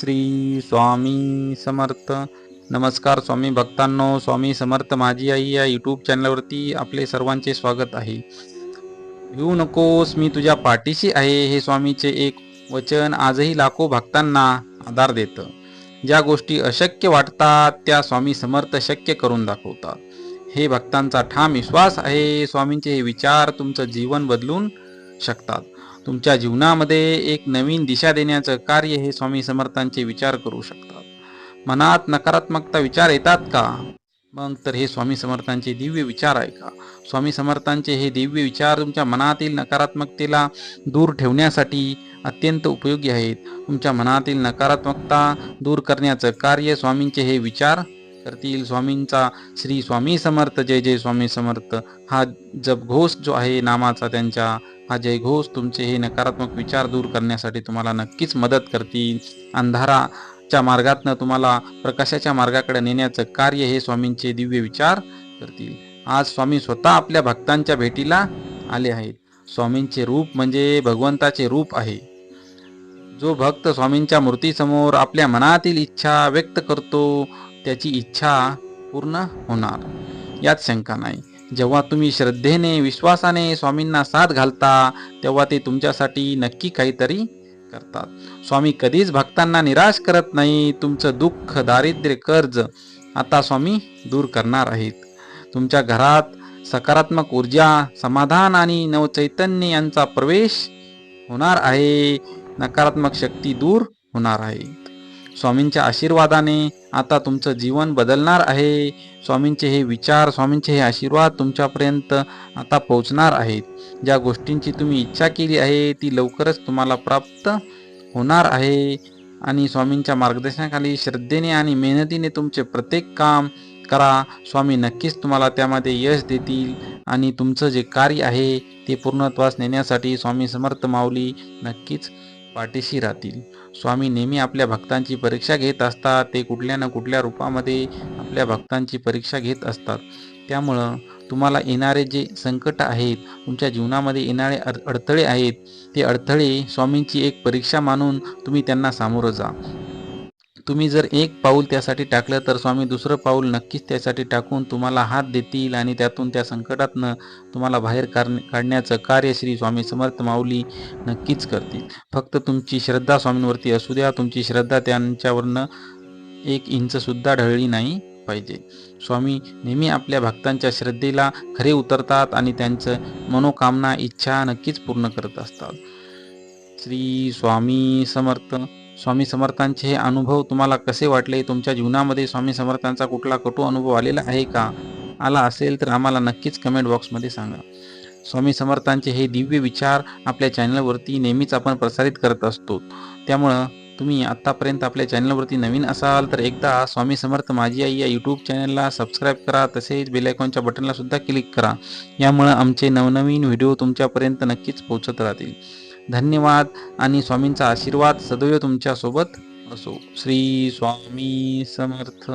श्री स्वामी समर्थ. नमस्कार स्वामी भक्तांनो स्वामी समर्थ माझी आई या यूट्यूब चॅनलवरती आपले सर्वांचे स्वागत आहे. येऊ नकोस मी तुझ्या पाठीशी आहे हे स्वामीचे एक वचन आजही लाखो भक्तांना आधार देतं. ज्या गोष्टी अशक्य वाटतात त्या स्वामी समर्थ शक्य करून दाखवतात. हे भक्तांचा ठाम विश्वास आहे स्वामींचे हे विचार तुमचं जीवन बदलून शकतात. तुमच्या जीवनामध्ये एक नवीन दिशा देण्याचं कार्य हे स्वामी समर्थांचे विचार करू शकतात. मनात नकारात्मकता विचार येतात का? मग तर हे स्वामी समर्थांचे दिव्य विचार आहे का? स्वामी समर्थांचे हे दिव्य विचार तुमच्या मनातील नकारात्मकतेला दूर ठेवण्यासाठी अत्यंत उपयोगी आहेत. तुमच्या मनातील नकारात्मकता दूर करण्याचं कार्य स्वामींचे हे विचार करतील. स्वामींचा श्री स्वामी समर्थ जय जय स्वामी समर्थ. हा जपघोष जो आहे नामाचा त्यांच्या हा जयघोष तुमचे हे नकारात्मक विचार दूर करण्यासाठी तुम्हाला नक्कीच मदत करतील. अंधाराच्या मार्गातनं तुम्हाला प्रकाशाच्या मार्गाकडे नेण्याचं कार्य हे स्वामींचे दिव्य विचार करतील. आज स्वामी स्वतः आपल्या भक्तांच्या भेटीला आले आहेत. स्वामींचे रूप म्हणजे भगवंताचे रूप आहे. जो भक्त स्वामींच्या मूर्तीसमोर आपल्या मनातील इच्छा व्यक्त करतो त्याची इच्छा पूर्ण होणार. यात शंका नाही. जेव्हा तुम्ही श्रद्धेने विश्वासाने स्वामींना साथ घालता तेव्हा ते तुमच्यासाठी नक्की काहीतरी करतात. स्वामी कधीच भक्तांना निराश करत नाही तुमचं दुःख दारिद्र्य कर्ज आता स्वामी दूर करणार आहेत. तुमच्या घरात सकारात्मक ऊर्जा समाधान आणि नवचैतन्य यांचा प्रवेश होणार आहे. नकारात्मक शक्ती दूर होणार आहे. स्वामींच्या आशीर्वादाने आता तुमचं जीवन बदलणार आहे. स्वामींचे हे विचार स्वामींचे हे आशीर्वाद तुमच्यापर्यंत आता पोहोचणार आहेत. ज्या गोष्टींची तुम्ही इच्छा केली आहे ती लवकरच तुम्हाला प्राप्त होणार आहे. आणि स्वामींच्या मार्गदर्शनाखाली श्रद्धेने आणि मेहनतीने तुमचे प्रत्येक काम करा. स्वामी नक्कीच तुम्हाला त्यामध्ये यश देतील. आणि तुमचं जे कार्य आहे ते पूर्णत्वास नेण्यासाठी स्वामी समर्थ माऊली नक्कीच पाठीशी राहतील. स्वामी नेहमी आपल्या भक्तांची परीक्षा घेत असतात. ते कुठल्या ना कुठल्या रूपामध्ये आपल्या भक्तांची परीक्षा घेत असतात. त्यामुळं तुम्हाला येणारे जे संकट आहेत तुमच्या जीवनामध्ये येणारे अड अडथळे आहेत ते अडथळे स्वामींची एक परीक्षा मानून तुम्ही त्यांना सामोरं जा. तुम्ही जर एक पाऊल त्यासाठी टाकलं तर स्वामी दुसरं पाऊल नक्कीच त्यासाठी टाकून तुम्हाला हात देतील आणि त्यातून त्या संकटातनं तुम्हाला बाहेर काढण्याचं कार्य श्री स्वामी समर्थ माऊली नक्कीच करतील. फक्त तुमची श्रद्धा स्वामींवरती असू द्या. तुमची श्रद्धा त्यांच्यावरनं एक इंचसुद्धा ढळली नाही पाहिजे. स्वामी नेहमी आपल्या भक्तांच्या श्रद्धेला खरे उतरतात आणि त्यांचं मनोकामना इच्छा नक्कीच पूर्ण करत असतात. श्री स्वामी समर्थ स्वामी समर्थांचे हे अनुभव तुम्हाला कसे वाटले? तुमच्या जीवनामध्ये स्वामी समर्थांचा कुठला कटू अनुभव आलेला आहे का? आला असेल तर आम्हाला नक्कीच कमेंट बॉक्समध्ये सांगा. स्वामी समर्थांचे हे दिव्य विचार आपल्या चॅनलवरती नेहमीच आपण प्रसारित करत असतो. त्यामुळं तुम्ही आत्तापर्यंत आपल्या चॅनलवरती नवीन असाल तर एकदा स्वामी समर्थ माझी आई या यूट्यूब चॅनलला सबस्क्राईब करा. तसेच बेलायकॉनच्या बटनला सुद्धा क्लिक करा. यामुळं आमचे नवनवीन व्हिडिओ तुमच्यापर्यंत नक्कीच पोहोचत राहतील. धन्यवाद आणि स्वामींचा आशीर्वाद सदैव तुमच्यासोबत असो. श्री स्वामी समर्थ.